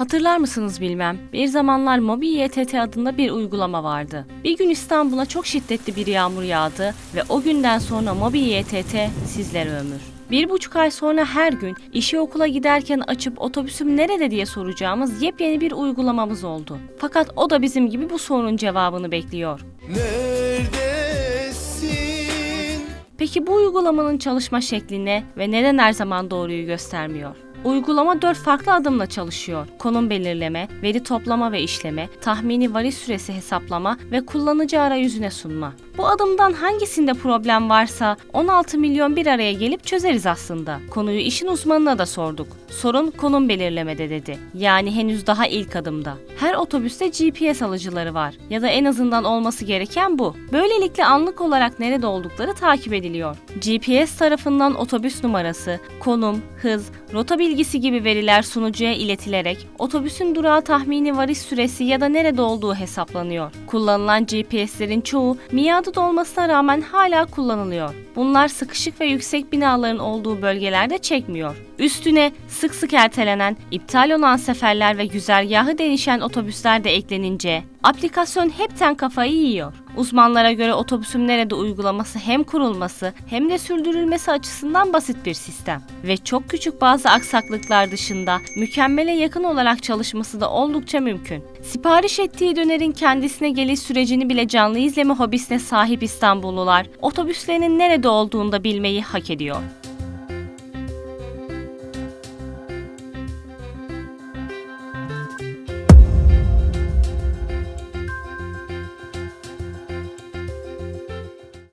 Hatırlar mısınız bilmem. Bir zamanlar Mobi YTT adında bir uygulama vardı. Bir gün İstanbul'a çok şiddetli bir yağmur yağdı ve o günden sonra Mobi YTT sizlere ömür. Bir buçuk ay sonra her gün işe okula giderken açıp otobüsüm nerede diye soracağımız yepyeni bir uygulamamız oldu. Fakat o da bizim gibi bu sorunun cevabını bekliyor. Neredesin? Peki bu uygulamanın çalışma şekli ne ve neden her zaman doğruyu göstermiyor? Uygulama 4 farklı adımla çalışıyor. Konum belirleme, veri toplama ve işleme, tahmini varis süresi hesaplama ve kullanıcı arayüzüne sunma. Bu adımdan hangisinde problem varsa 16 milyon bir araya gelip çözeriz aslında. Konuyu işin uzmanına da sorduk. Sorun konum belirlemede dedi. Yani henüz daha ilk adımda. Her otobüste GPS alıcıları var ya da en azından olması gereken bu. Böylelikle anlık olarak nerede oldukları takip ediliyor. GPS tarafından otobüs numarası, konum, hız, rota bilgisi gibi veriler sunucuya iletilerek otobüsün durağı tahmini varış süresi ya da nerede olduğu hesaplanıyor. Kullanılan GPS'lerin çoğu miadı dolmasına rağmen hala kullanılıyor. Bunlar sıkışık ve yüksek binaların olduğu bölgelerde çekmiyor. Üstüne sık sık ertelenen, iptal olan seferler ve güzergahı değişen otobüsler de eklenince aplikasyon hepten kafayı yiyor. Uzmanlara göre otobüsüm nerede uygulaması hem kurulması hem de sürdürülmesi açısından basit bir sistem ve çok küçük bazı aksaklıklar dışında mükemmele yakın olarak çalışması da oldukça mümkün. Sipariş ettiği dönerin kendisine geliş sürecini bile canlı izleme hobisine sahip İstanbullular otobüslerinin nerede olduğunu da bilmeyi hak ediyor.